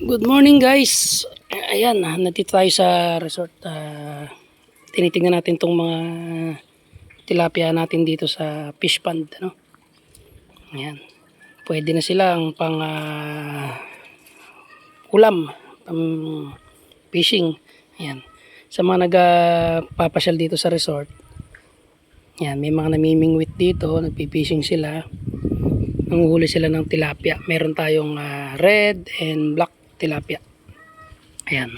Good morning guys. Ayan, ah, nandito tayo sa resort. Ah, tinitingnan natin tong mga tilapia natin dito sa fish pond. Ano? Ayan. Pwede na sila ang pang ah, ulam, pang fishing. Ayan. Sa mga nagpapasyal dito sa resort, Ayan, may mga namimingwit dito, nagpipishing sila. Nanguhuli sila ng tilapia. Meron tayong ah, red and black tilapia. Ayan.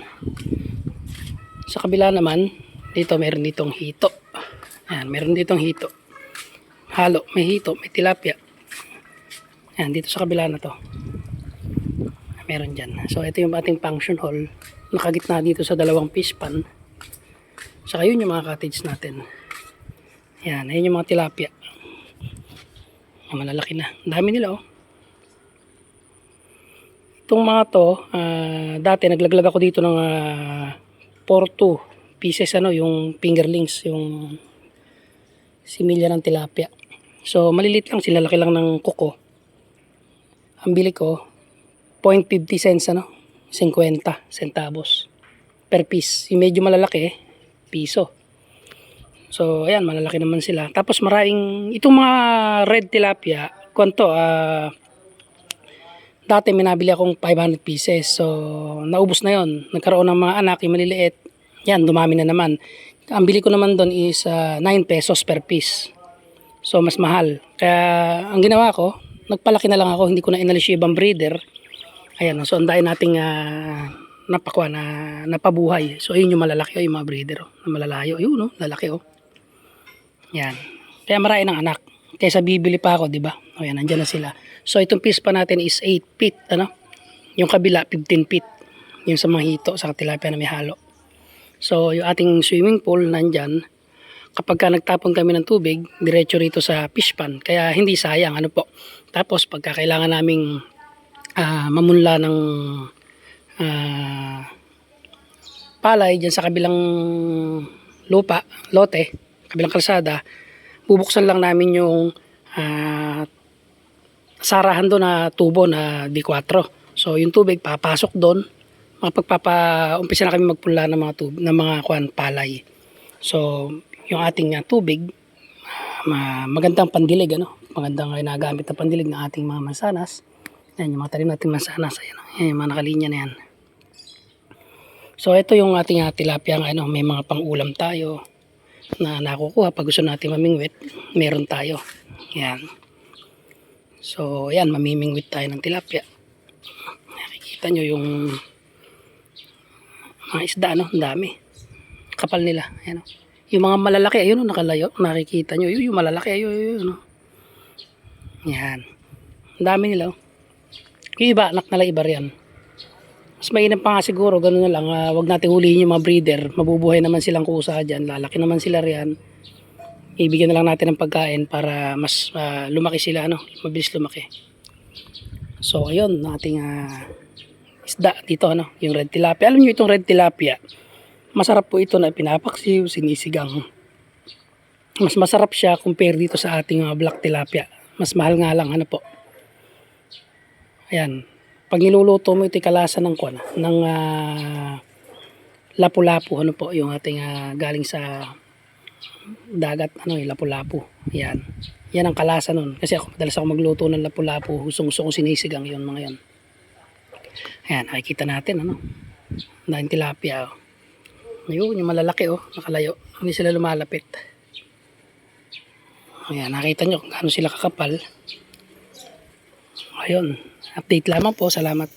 Sa kabila naman, dito meron ditong hito. Ayan, meron ditong hito. Halo, may hito, may tilapia. Ayan, dito sa kabila na to. Meron dyan. So, ito yung ating function hall. Nakagitna dito sa dalawang fish pan. Saka yun yung mga cottage natin. Ayan, ayun yung mga tilapia. Malalaki na. Ang dami nila oh. Itong mga to, ah, dati naglaglag ako dito ng uh, 4-2 pieces ano, yung fingerlings, yung similya ng tilapia. So, malilit lang sila, laki lang ng kuko. Ang bili ko, 0.50 cents ano, 50 centavos per piece. Yung medyo malalaki, piso. So, ayan, malalaki naman sila. Tapos maraming, itong mga red tilapia, kwanto, ah, dati may nabili akong 500 pieces. So, naubos na yon Nagkaroon ng mga anak, yung maliliit. Yan, dumami na naman. Ang bili ko naman doon is ah, 9 pesos per piece. So, mas mahal. Kaya, ang ginawa ko, nagpalaki na lang ako. Hindi ko na inalis yung ibang breeder. Ayan, so ang dahil nating ah, napakwa na napabuhay. So, ayun yung malalaki, oh, yung mga breeder. Oh, na malalayo. Ayun, no? lalaki, oh. Yan. Kaya marami ng anak. Kaysa bibili pa ako, di ba? O yan, nandyan na sila. So, itong piece pa natin is 8 feet, ano? Yung kabila, 15 feet. Yung sa mga hito, sa tilapia na may halo. So, yung ating swimming pool nandyan, kapag ka nagtapon kami ng tubig, diretso rito sa fish pan. Kaya hindi sayang, ano po. Tapos, pagka kailangan naming ah, mamunla ng ah, palay dyan sa kabilang lupa, lote, kabilang kalsada, bubuksan lang namin yung ah, sarahan doon na tubo na D4. So yung tubig papasok doon. Mapagpapa-umpisa na kami magpula ng mga tub ng mga kuan palay. So yung ating ah, tubig ma- magandang pandilig ano, magandang ginagamit na pandilig ng ating mga mansanas. Yan yung mga talim nating mansanas ayan, oh. yan yung mga nakalinya na yan. So ito yung ating uh, tilapia ano, may mga pang-ulam tayo na nakukuha pag gusto natin mamingwit, meron tayo. Yan. So, ayan, mamimingwit tayo ng tilapia. Nakikita nyo yung mga isda, no? Ang dami. Kapal nila. Ayan, oh. Yung mga malalaki, ayun, oh, nakalayo. Nakikita nyo. Yung, yung malalaki, ayun, ayun, oh. Yan. Ang dami nila, oh. Yung iba, anak nila iba riyan. Mas mainam pa nga siguro, gano'n na lang, ah, wag natin hulihin yung mga breeder, mabubuhay naman silang kusa dyan, lalaki naman sila riyan. Ibigyan na lang natin ng pagkain para mas ah, lumaki sila, ano, mabilis lumaki. So, ayun, ating ah, isda dito, ano, yung red tilapia. Alam niyo itong red tilapia, masarap po ito na pinapaksiw, sinisigang. Mas masarap siya compare dito sa ating ah, black tilapia. Mas mahal nga lang, ano po. Ayan, pag niluluto mo ito kalasa ng kuan ng ah, lapu-lapu ano po yung ating ah, galing sa dagat ano yung lapu-lapu yan. Yan ang kalasa nun kasi ako madalas ako magluto ng lapu-lapu husong husong sinisigang yun mga yan ayan nakikita natin ano dahil tilapia oh. ayun yung malalaki oh nakalayo hindi sila lumalapit. Ayan nakita nyo kung gaano sila kakapal. Ayun update lamang po. Salamat